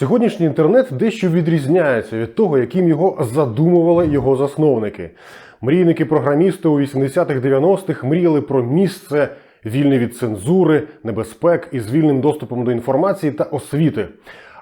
Сьогоднішній інтернет дещо відрізняється від того, яким його задумували його засновники. Мрійники-програмісти у 80-х-90-х мріяли про місце вільне від цензури, небезпек і з вільним доступом до інформації та освіти.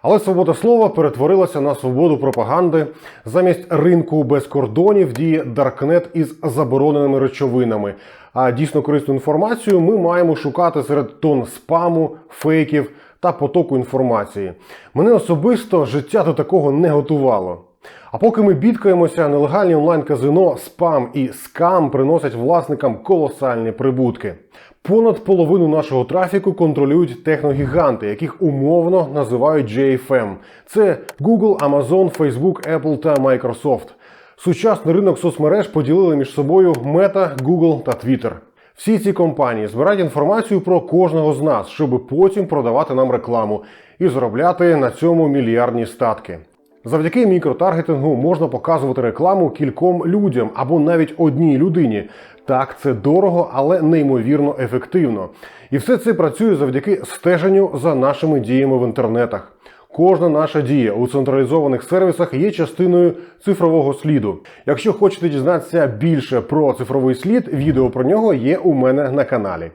Але свобода слова перетворилася на свободу пропаганди. Замість ринку без кордонів діє Даркнет із забороненими речовинами. А дійсно корисну інформацію ми маємо шукати серед тон спаму, фейків та потоку інформації. Мене особисто життя до такого не готувало. А поки ми бідкаємося, нелегальні онлайн-казино, спам і скам приносять власникам колосальні прибутки. Понад половину нашого трафіку контролюють техногіганти, яких умовно називають JFM. Це Google, Amazon, Facebook, Apple та Microsoft. Сучасний ринок соцмереж поділили між собою Meta, Google та Twitter. Всі ці компанії збирають інформацію про кожного з нас, щоб потім продавати нам рекламу і заробляти на цьому мільярдні статки. Завдяки мікротаргетингу можна показувати рекламу кільком людям або навіть одній людині. Так, це дорого, але неймовірно ефективно. І все це працює завдяки стеженню за нашими діями в інтернетах. Кожна наша дія у централізованих сервісах є частиною цифрового сліду. Якщо хочете дізнатися більше про цифровий слід, відео про нього є у мене на каналі.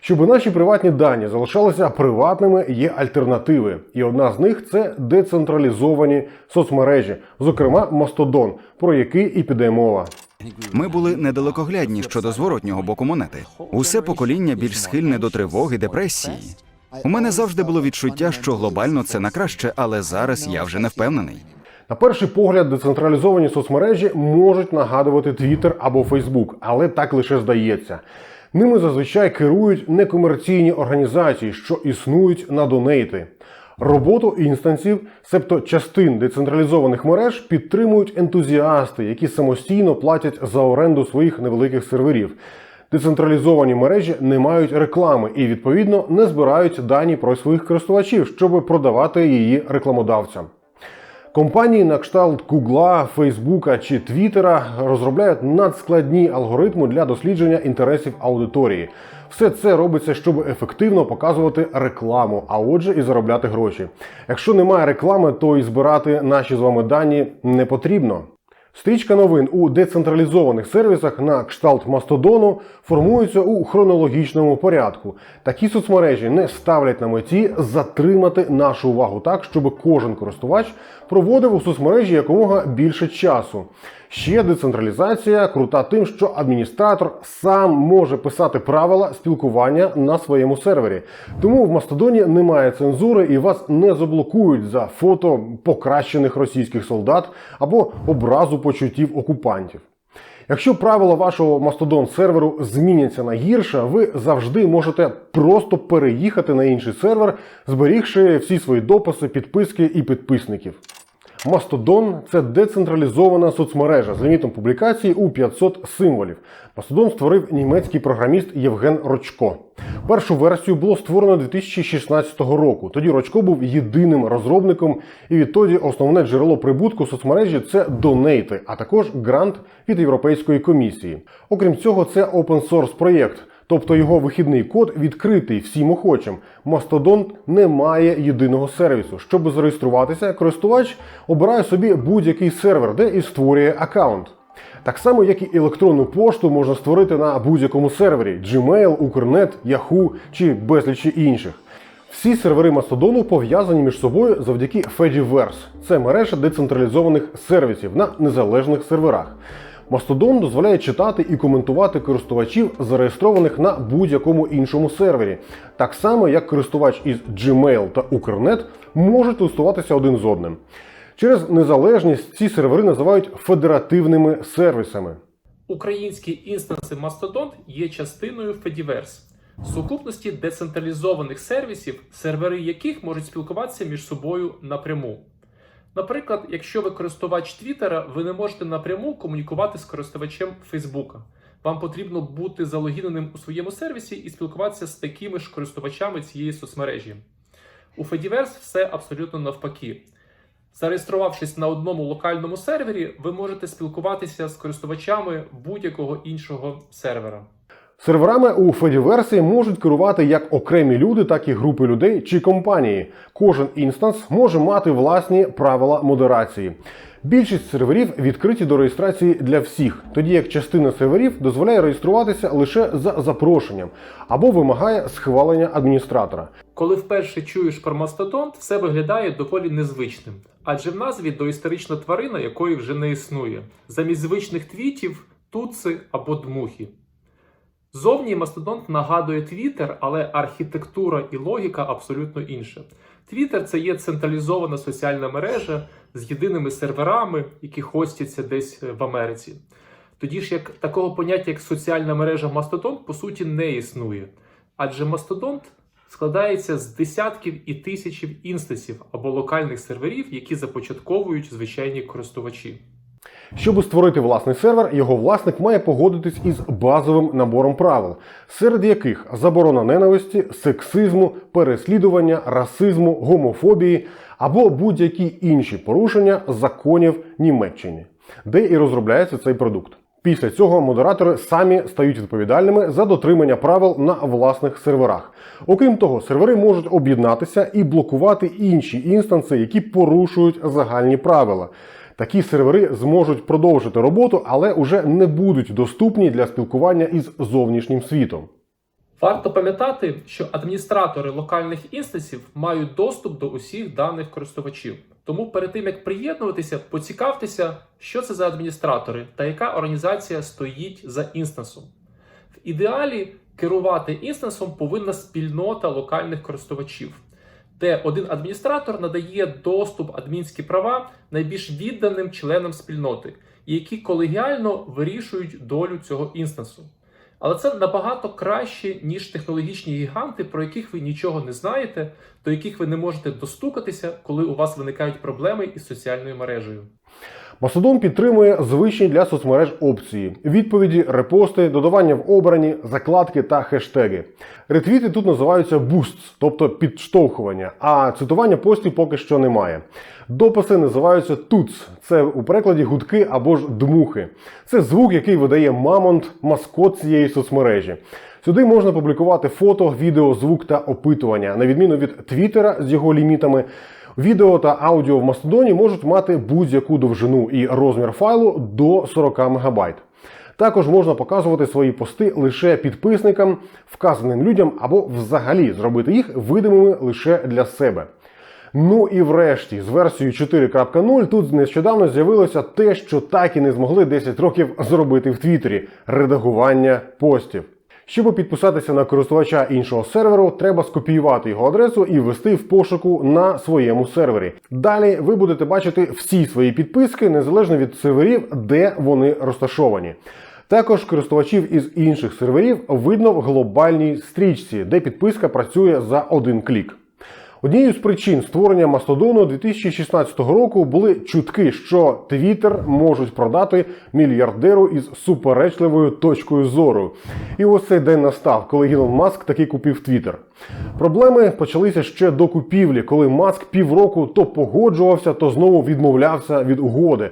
Щоб наші приватні дані залишалися приватними, є альтернативи, і одна з них це децентралізовані соцмережі, зокрема Мастодон, про який і піде мова. Ми були недалекоглядні щодо зворотнього боку монети. Усе покоління більш схильне до тривоги, депресії. У мене завжди було відчуття, що глобально це на краще, але зараз я вже не впевнений. На перший погляд, децентралізовані соцмережі можуть нагадувати Twitter або Facebook, але так лише здається. Ними зазвичай керують некомерційні організації, що існують на донейти. Роботу інстансів, себто частин децентралізованих мереж, підтримують ентузіасти, які самостійно платять за оренду своїх невеликих серверів. Децентралізовані мережі не мають реклами і відповідно не збирають дані про своїх користувачів, щоб продавати її рекламодавцям. Компанії на кшталт Гугла, Фейсбука чи Твіттера розробляють надскладні алгоритми для дослідження інтересів аудиторії. Все це робиться, щоб ефективно показувати рекламу, а отже, і заробляти гроші. Якщо немає реклами, то і збирати наші з вами дані не потрібно. Стрічка новин у децентралізованих сервісах на кшталт Мастодону формується у хронологічному порядку. Такі соцмережі не ставлять на меті затримати нашу увагу так, щоб кожен користувач проводив у соцмережі якомога більше часу. Ще децентралізація крута тим, що адміністратор сам може писати правила спілкування на своєму сервері. Тому в Мастодоні немає цензури і вас не заблокують за фото покращених російських солдат або образу почуттів окупантів. Якщо правила вашого Мастодон серверу зміняться на гірше, ви завжди можете просто переїхати на інший сервер, зберігши всі свої дописи, підписки і підписників. Мастодон це децентралізована соцмережа з лімітом публікацій у 500 символів. Мастодон створив німецький програміст Євген Рочко. Першу версію було створено 2016 року. Тоді Рочко був єдиним розробником, і відтоді основне джерело прибутку соцмережі це донейти, а також грант від Європейської комісії. Окрім цього, це open source проєкт. Тобто його вихідний код відкритий всім охочим. Мастодон не має єдиного сервісу. Щоб зареєструватися, користувач обирає собі будь-який сервер, де і створює аккаунт. Так само, як і електронну пошту можна створити на будь-якому сервері Gmail, Укрнет, Yahoo чи безлічі інших. Всі сервери Мастодону пов'язані між собою завдяки Fediverse. Це мережа децентралізованих сервісів на незалежних серверах. Мастодон дозволяє читати і коментувати користувачів, зареєстрованих на будь-якому іншому сервері, так само як користувач із Gmail та Укрнет можуть листуватися один з одним. Через незалежність ці сервери називають федеративними сервісами. Українські інстанси Mastodon є частиною Fediverse – сукупності децентралізованих сервісів, сервери яких можуть спілкуватися між собою напряму. Наприклад, якщо ви користувач Твіттера, ви не можете напряму комунікувати з користувачем Фейсбука. Вам потрібно бути залогіненим у своєму сервісі і спілкуватися з такими ж користувачами цієї соцмережі. У Fediverse все абсолютно навпаки. Зареєструвавшись на одному локальному сервері, ви можете спілкуватися з користувачами будь-якого іншого сервера. Серверами у Fediverse можуть керувати як окремі люди, так і групи людей чи компанії. Кожен інстанс може мати власні правила модерації. Більшість серверів відкриті до реєстрації для всіх, тоді як частина серверів дозволяє реєструватися лише за запрошенням або вимагає схвалення адміністратора. Коли вперше чуєш про мастодонт, все виглядає доволі незвичним, адже в назві доісторична тварина, якої вже не існує. Замість звичних твітів туци або дмухи. Зовні мастодонт нагадує Твіттер, але архітектура і логіка абсолютно інша. Твіттер це є централізована соціальна мережа з єдиними серверами, які хостяться десь в Америці. Тоді ж як такого поняття, як соціальна мережа Мастодонт, по суті, не існує. Адже Мастодонт складається з десятків і тисячів інстансів або локальних серверів, які започатковують звичайні користувачі. Щоб створити власний сервер, його власник має погодитись із базовим набором правил, серед яких заборона ненависті, сексизму, переслідування, расизму, гомофобії або будь-які інші порушення законів Німеччини, де і розробляється цей продукт. Після цього модератори самі стають відповідальними за дотримання правил на власних серверах. Окрім того, сервери можуть об'єднатися і блокувати інші інстанси, які порушують загальні правила. Такі сервери зможуть продовжити роботу, але уже не будуть доступні для спілкування із зовнішнім світом. Варто пам'ятати, що адміністратори локальних інстансів мають доступ до усіх даних користувачів. Тому перед тим як приєднуватися, поцікавтеся, що це за адміністратори та яка організація стоїть за інстансом. В ідеалі керувати інстансом повинна спільнота локальних користувачів, де один адміністратор надає доступ адмінські права найбільш відданим членам спільноти, які колегіально вирішують долю цього інстансу. Але це набагато краще, ніж технологічні гіганти, про яких ви нічого не знаєте, до яких ви не можете достукатися, коли у вас виникають проблеми із соціальною мережею. Mastodon підтримує звичні для соцмереж опції: відповіді, репости, додавання в обрані, закладки та хештеги. Ретвіти тут називаються boosts, тобто підштовхування, а цитування постів поки що немає. Дописи називаються tuts, це у перекладі гудки або ж дмухи. Це звук, який видає мамонт, маскот цієї соцмережі. Сюди можна публікувати фото, відео, звук та опитування, на відміну від Твіттера з його лімітами. Відео та аудіо в Мастодоні можуть мати будь-яку довжину і розмір файлу до 40 МБ. Також можна показувати свої пости лише підписникам, вказаним людям або взагалі зробити їх видимими лише для себе. Ну і врешті, з версією 4.0 тут нещодавно з'явилося те, що так і не змогли 10 років зробити в Твіттері редагування постів. Щоб підписатися на користувача іншого серверу, треба скопіювати його адресу і ввести в пошуку на своєму сервері. Далі ви будете бачити всі свої підписки незалежно від серверів, де вони розташовані. Також користувачів із інших серверів видно в глобальній стрічці, де підписка працює за один клік. Однією з причин створення Мастодону 2016 року були чутки, що Twitter можуть продати мільярдеру із суперечливою точкою зору. І ось цей день настав, коли Ілон Маск таки купив Twitter. Проблеми почалися ще до купівлі, коли Маск півроку то погоджувався, то знову відмовлявся від угоди.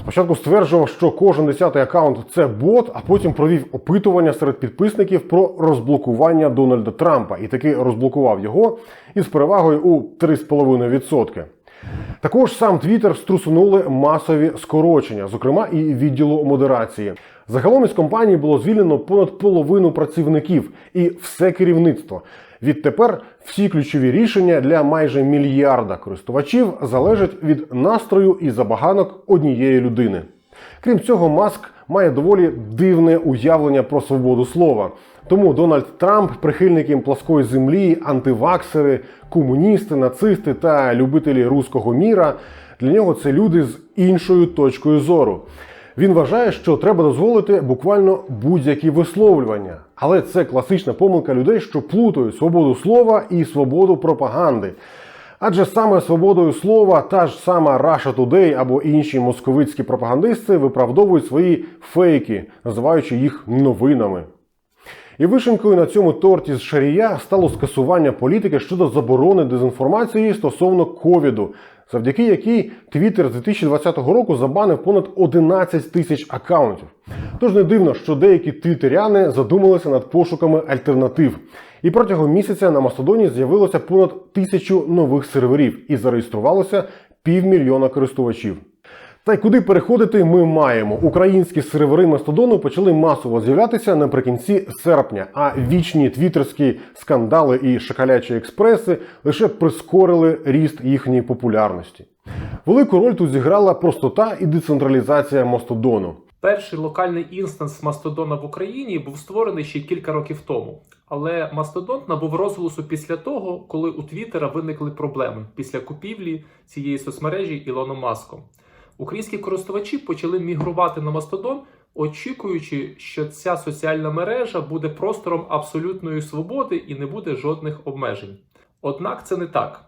Спочатку стверджував, що кожен десятий аккаунт це бот, а потім провів опитування серед підписників про розблокування Дональда Трампа і таки розблокував його із перевагою у 3,5%. Також сам Твіттер струсунули масові скорочення, зокрема і відділу модерації. Загалом із компанії було звільнено понад половину працівників і все керівництво. Відтепер всі ключові рішення для майже мільярда користувачів залежать від настрою і забаганок однієї людини. Крім цього, Маск має доволі дивне уявлення про свободу слова. Тому Дональд Трамп, прихильники плоскої землі, антиваксери, комуністи, нацисти та любителі руського міра для нього це люди з іншою точкою зору. Він вважає, що треба дозволити буквально будь-які висловлювання. Але це класична помилка людей, що плутають свободу слова і свободу пропаганди. Адже саме свободою слова та ж сама Russia Today або інші московицькі пропагандисти виправдовують свої фейки, називаючи їх новинами. І вишенькою на цьому торті з Шарія стало скасування політики щодо заборони дезінформації стосовно ковіду. завдяки якій Twitter з 2020 року забанив понад 11 тисяч акаунтів. Тож не дивно, що деякі твіттеряни задумалися над пошуками альтернатив. І протягом місяця на Мастодоні з'явилося понад тисячу нових серверів і зареєструвалося півмільйона користувачів. Та й куди переходити ми маємо. Українські сервери Мастодону почали масово з'являтися наприкінці серпня, а вічні твіттерські скандали і шакалячі експреси лише прискорили ріст їхньої популярності. Велику роль тут зіграла простота і децентралізація Мастодону. Перший локальний інстанс Мастодона в Україні був створений ще кілька років тому. Але Мастодонт набув розголосу після того, коли у Твіттера виникли проблеми після купівлі цієї соцмережі Ілоном Маском. Українські користувачі почали мігрувати на Мастодон, очікуючи, що ця соціальна мережа буде простором абсолютної свободи і не буде жодних обмежень. Однак це не так.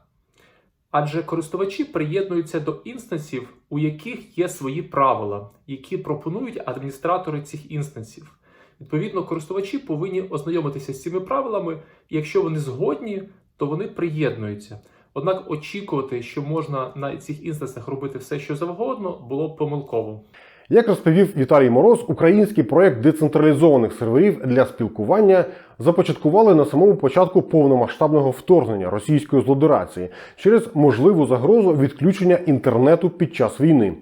Адже користувачі приєднуються до інстансів, у яких є свої правила, які пропонують адміністратори цих інстансів. Відповідно, користувачі повинні ознайомитися з цими правилами, і якщо вони згодні, то вони приєднуються. Однак очікувати, що можна на цих інстансах робити все, що завгодно, було б помилково. Як розповів Віталій Мороз, український проект децентралізованих серверів для спілкування започаткували на самому початку повномасштабного вторгнення російської злодерації через можливу загрозу відключення інтернету під час війни.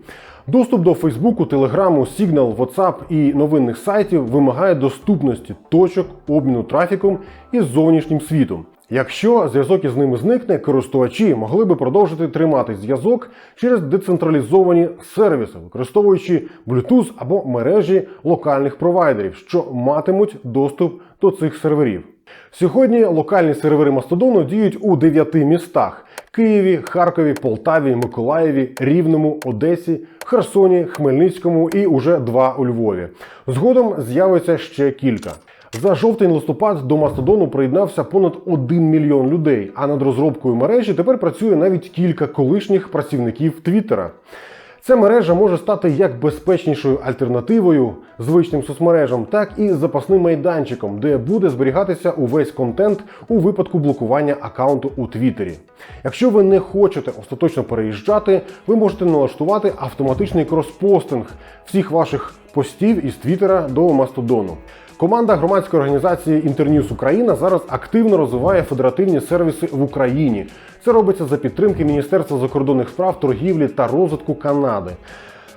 Доступ до Фейсбуку, Телеграму, Signal, WhatsApp і новинних сайтів вимагає доступності точок обміну трафіком із зовнішнім світом. Якщо зв'язок із ними зникне, користувачі могли би продовжити тримати зв'язок через децентралізовані сервіси, використовуючи Bluetooth або мережі локальних провайдерів, що матимуть доступ до цих серверів. Сьогодні локальні сервери Мастодону діють у дев'яти містах: Києві, Харкові, Полтаві, Миколаєві, Рівному, Одесі, Херсоні, Хмельницькому і уже два у Львові. Згодом з'явиться ще кілька. За жовтень-листопад до Мастодону приєднався понад 1 мільйон людей, а над розробкою мережі тепер працює навіть кілька колишніх працівників Твіттера. Ця мережа може стати як безпечнішою альтернативою звичним соцмережам, так і запасним майданчиком, де буде зберігатися увесь контент у випадку блокування аккаунту у Твіттері. Якщо ви не хочете остаточно переїжджати, ви можете налаштувати автоматичний кроспостинг всіх ваших постів із Твіттера до Мастодону. Команда громадської організації Інтерньюз Україна зараз активно розвиває федеративні сервіси в Україні. Це робиться за підтримки Міністерства закордонних справ, торгівлі та розвитку Канади.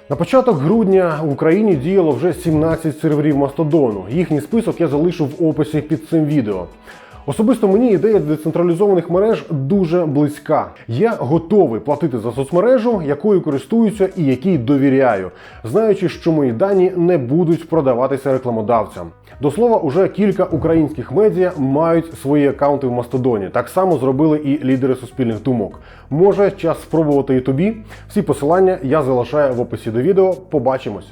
На початок грудня в Україні діяло вже 17 серверів Мастодону. Їхній список я залишу в описі під цим відео. Особисто мені ідея децентралізованих мереж дуже близька. Я готовий платити за соцмережу, якою користуюся і якій довіряю, знаючи, що мої дані не будуть продаватися рекламодавцям. До слова, уже кілька українських медіа мають свої акаунти в Мастодоні. Так само зробили і лідери суспільних думок. Може, час спробувати і тобі. Всі посилання я залишаю в описі до відео. Побачимось.